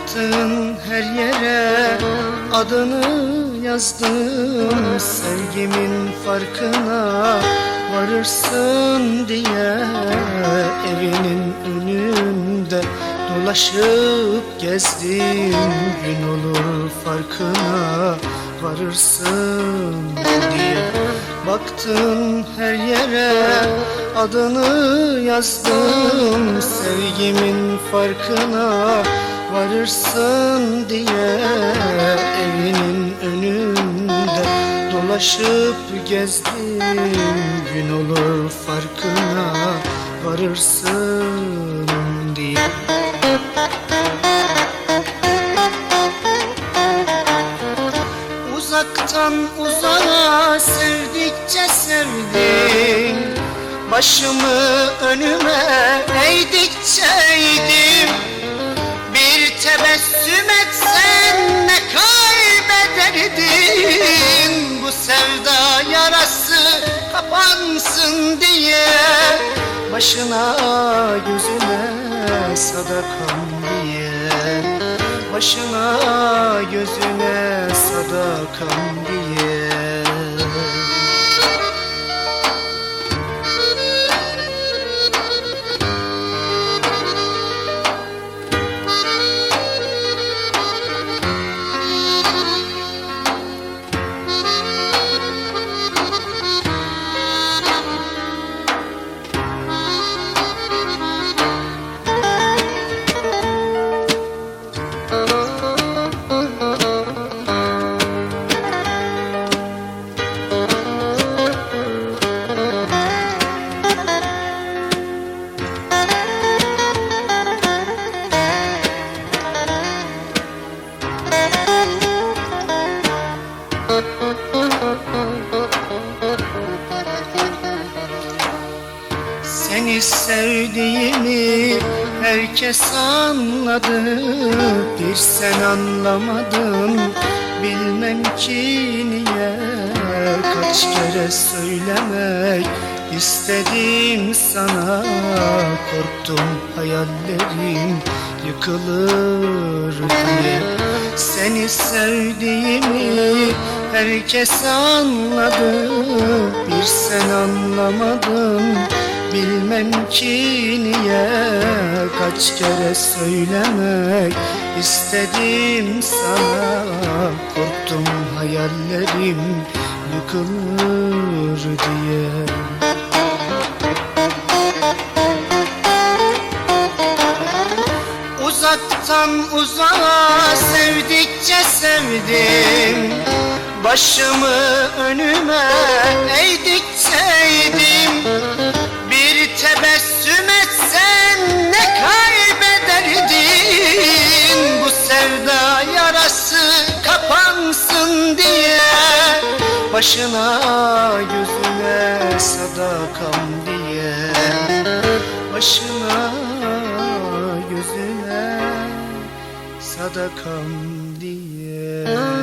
Baktın her yere adını yazdım Sevgimin farkına varırsın diye Evinin önünde dolaşıp gezdim Gün olur farkına varırsın diye. Baktım her yere adını yazdım Sevgimin farkına varırsın diye Evinin önünde dolaşıp gezdim Gün olur farkına varırsın diye. Uzaktan uzağa sevdikçe sevdim. Başımı önüme eğdikçe eğdim Başına gözüne sadakam diye. Başına gözüne sadakam diye Seni sevdiğimi herkes anladı Bir sen anlamadın. Bilmem ki niye Kaç kere söylemek istedim sana. Korktum hayallerim yıkılır diye. Seni sevdiğimi herkes anladı Bir sen anlamadın Bilmem ki niye kaç kere söylemek istedim sana. Korktum hayallerim yıkılır diye. Uzaktan uzağa sevdikçe sevdim. Başımı önüme eğdim Başına gözüne sadakam diye. Başına gözüne sadakam diye.